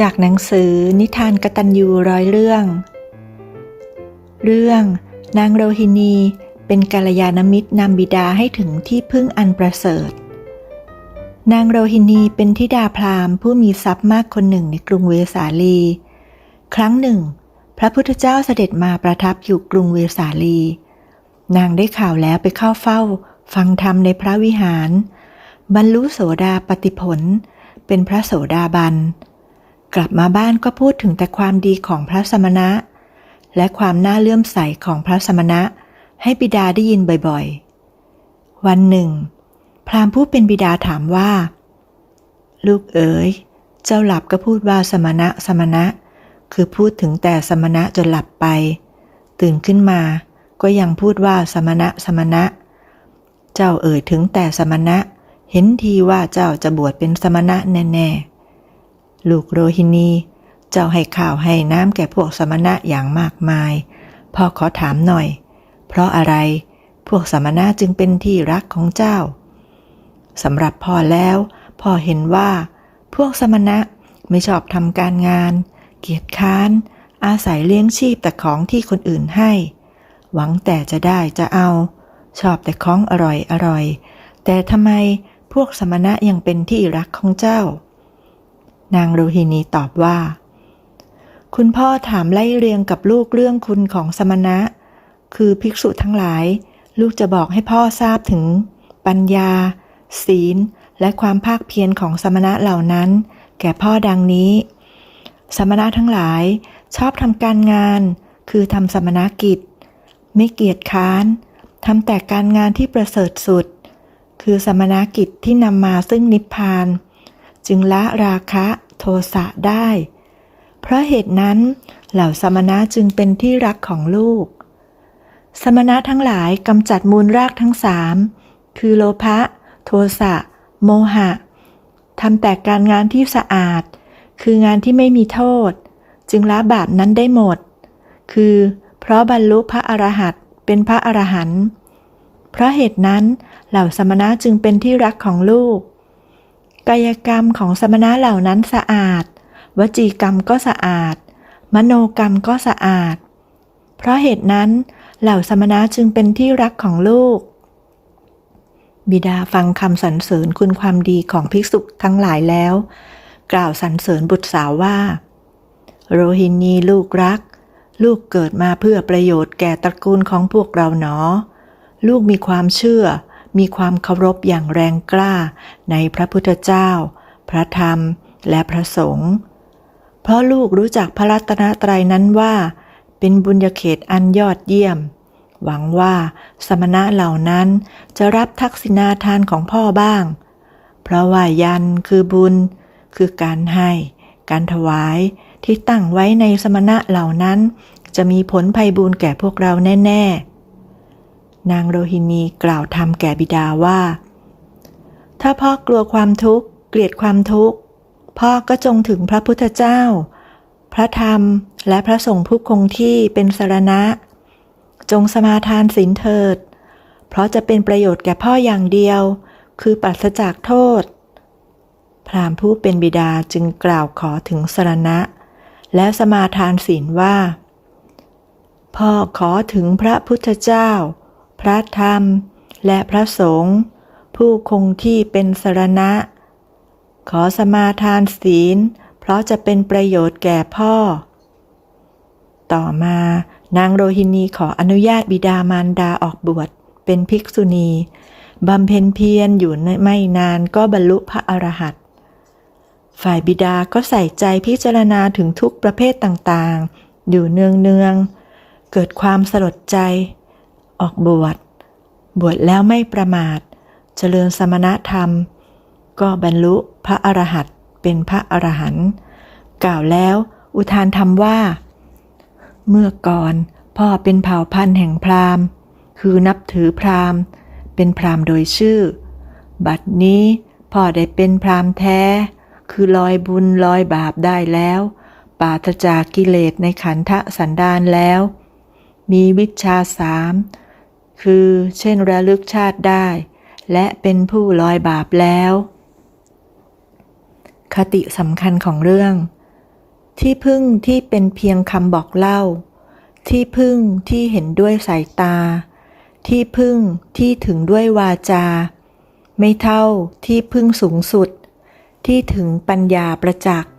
จากหนังสือนิทานกตัญญูร้อยเรื่อง เรื่องนางโรฮินีเป็นกัลยาณมิตรนำบิดาให้ถึงที่พึ่งอันประเสริฐ นางโรฮินีเป็นธิดาพราหมณ์ผู้มีทรัพย์มากคนหนึ่งในกรุงเวสาลี ครั้งหนึ่ง พระพุทธเจ้าเสด็จมาประทับอยู่กรุงเวสาลี นางได้ข่าวแล้วไปเข้าเฝ้า ฟังธรรมในพระวิหาร บรรลุโสดาปติผล เป็นพระโสดาบัน กลับมาบ้านก็พูดถึงแต่ความดีของพระสมณะ และความน่าเลื่อมใสของพระสมณะ ให้บิดาได้ยินบ่อยๆ วันหนึ่ง พราหมณ์ผู้เป็นบิดาถามว่า ลูกเอ๋ย เจ้าหลับก็พูดว่าสมณะสมณะ คือพูดถึงแต่สมณะจนหลับไป ตื่นขึ้นมาก็ยังพูดว่าสมณะสมณะ เจ้าเอ่ยถึงแต่สมณะ เห็นทีว่าเจ้าจะบวชเป็นสมณะแน่ๆ ลูกโรฮินี เจ้าให้ข้าวให้น้ำแก่พวกสมณะอย่างมากมาย พ่อขอถามหน่อย เพราะอะไรพวกสมณะจึงเป็นที่รักของเจ้าสำหรับพ่อแล้ว พ่อเห็นว่า พวกสมณะไม่ชอบทำการงาน เกียจค้าน อาศัยเลี้ยงชีพแต่ของที่คนอื่นให้ หวังแต่จะได้จะเอา ชอบแต่ของอร่อยอร่อย แต่ทำไมพวกสมณะยังเป็นที่รักของเจ้า นางโรฮินีตอบว่า คุณพ่อถามไล่เรียงกับลูกเรื่องคุณของสมณะ คือภิกษุทั้งหลาย ลูกจะบอกให้พ่อทราบถึง ปัญญา ศีล และความภาคเพียรของสมณะเหล่านั้น แก่พ่อดังนี้ สมณะทั้งหลายชอบทำการงาน คือทำสมณกิจ ไม่เกียจค้านทำแต่การงานที่ประเสริฐสุด คือสมณกิจที่นำมาซึ่งนิพพาน จึงละราคะโทสะได้ เพราะเหตุนั้น เหล่าสมณะจึงเป็นที่รักของลูก สมณะทั้งหลายกำจัดมูลรากทั้งสามคือโลภะโทสะโมหะทำแต่การงานที่สะอาด คืองานที่ไม่มีโทษ จึงละบาปนั้นได้หมด คือเพราะบรรลุพระอรหันต์เป็นพระอรหันต์เพราะเหตุนั้นเหล่าสมณะจึงเป็นที่รักของลูก กายกรรมของสมณะเหล่านั้นสะอาด วจีกรรมก็สะอาด มโนกรรมก็สะอาด เพราะเหตุนั้นเหล่าสมณะจึงเป็นที่รักของลูก บิดาฟังคำสรรเสริญคุณความดีของภิกษุทั้งหลายแล้ว กล่าวสรรเสริญบุตรสาวว่า โรฮินีลูกรัก ลูกเกิดมาเพื่อประโยชน์แก่ตระกูลของพวกเราหนอ ลูกมีความเชื่อ มีความเคารพอย่างแรงกล้าในพระพุทธเจ้า พระธรรม และพระสงฆ์ เพราะลูกรู้จักพระรัตนตรัยนั้นว่า เป็นบุญญาเขตอันยอดเยี่ยม หวังว่าสมณะเหล่านั้นจะรับทักษิณาทานของพ่อบ้าง เพราะว่ายันคือบุญ คือการให้ การถวายที่ตั้งไว้ในสมณะเหล่านั้น จะมีผลภัยบุญแก่พวกเราแน่ ๆ นางโรฮินีกล่าวทำแก่บิดาว่า ถ้าพ่อกลัวความทุกข์ เกลียดความทุกข์ พ่อก็จงถึงพระพุทธเจ้า พระธรรมและพระสงฆ์ผู้คงที่เป็นสารณะ จงสมาทานศีลเถิด เพราะจะเป็นประโยชน์แก่พ่ออย่างเดียว คือปราศจากโทษ พราหมณ์ผู้เป็นบิดาจึงกล่าวขอถึงสรณะ และสมาทานศีลว่า พ่อขอถึงพระพุทธเจ้า พระธรรม และพระสงฆ์ผู้คงที่เป็นสรณะ ขอสมาทานศีล เพราะจะเป็นประโยชน์แก่พ่อ ต่อมานางโรฮินีขออนุญาตบิดามารดาออกบวชเป็นภิกษุณีบำเพ็ญเพียรอยู่ไม่นานก็บรรลุพระอรหันต์ฝ่ายบิดาก็ใส่ใจพิจารณาถึงทุกประเภทต่างๆ อยู่เนืองๆเกิดความสลดใจ ออกบวช บวชแล้วไม่ประมาท เจริญสมณธรรม ก็บรรลุพระอรหันต์เป็นพระอรหันต์กล่าวแล้วอุทานธรรมว่า เมื่อก่อนพ่อเป็นเผ่าพันธุ์แห่งพราหมณ์ คือนับถือพราหมณ์ เป็นพราหมณ์โดยชื่อ บัดนี้พ่อได้เป็นพราหมณ์แท้ คือลอยบุญลอยบาปได้แล้ว ปราศจากกิเลสในขันธสันดานแล้ว มีวิชาสาม คือเช่นระลึกชาติได้ และเป็นผู้ลอยบาปแล้ว คติสำคัญของเรื่อง ที่พึ่งที่เป็นเพียงคำบอกเล่า ที่พึ่งที่เห็นด้วยสายตา ที่พึ่งที่ถึงด้วยวาจา ไม่เท่าที่พึ่งสูงสุด ที่ถึงปัญญาประจักษ์